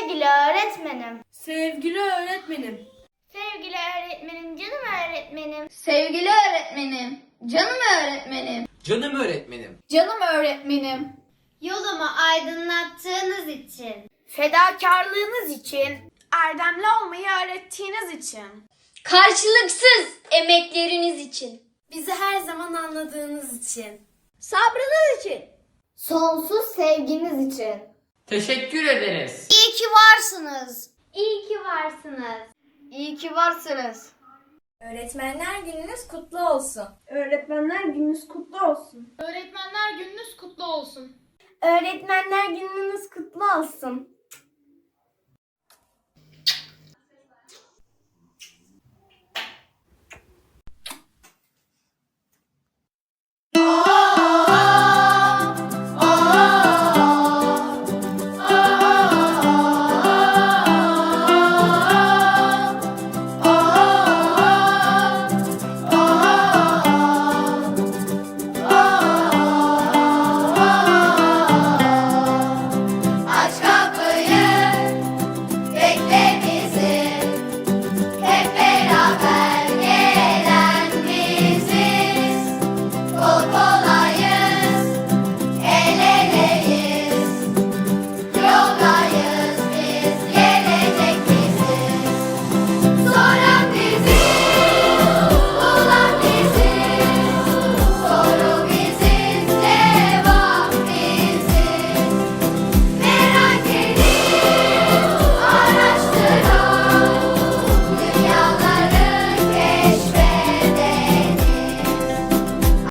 Sevgili öğretmenim. Sevgili öğretmenim. Sevgili öğretmenim, canım öğretmenim. Sevgili öğretmenim, canım öğretmenim, Canım öğretmenim. canım öğretmenim, Yolumu aydınlattığınız için. Fedakarlığınız için. Erdemli olmayı öğrettiğiniz için. karşılıksız emekleriniz için, Bizi her zaman anladığınız için. sabrınız için, Sonsuz sevginiz için. Teşekkür ederiz. İyi ki varsınız. iyi ki varsınız. İyi ki varsınız. Öğretmenler gününüz kutlu olsun. Öğretmenler gününüz kutlu olsun. Öğretmenler gününüz kutlu olsun. Öğretmenler gününüz kutlu olsun.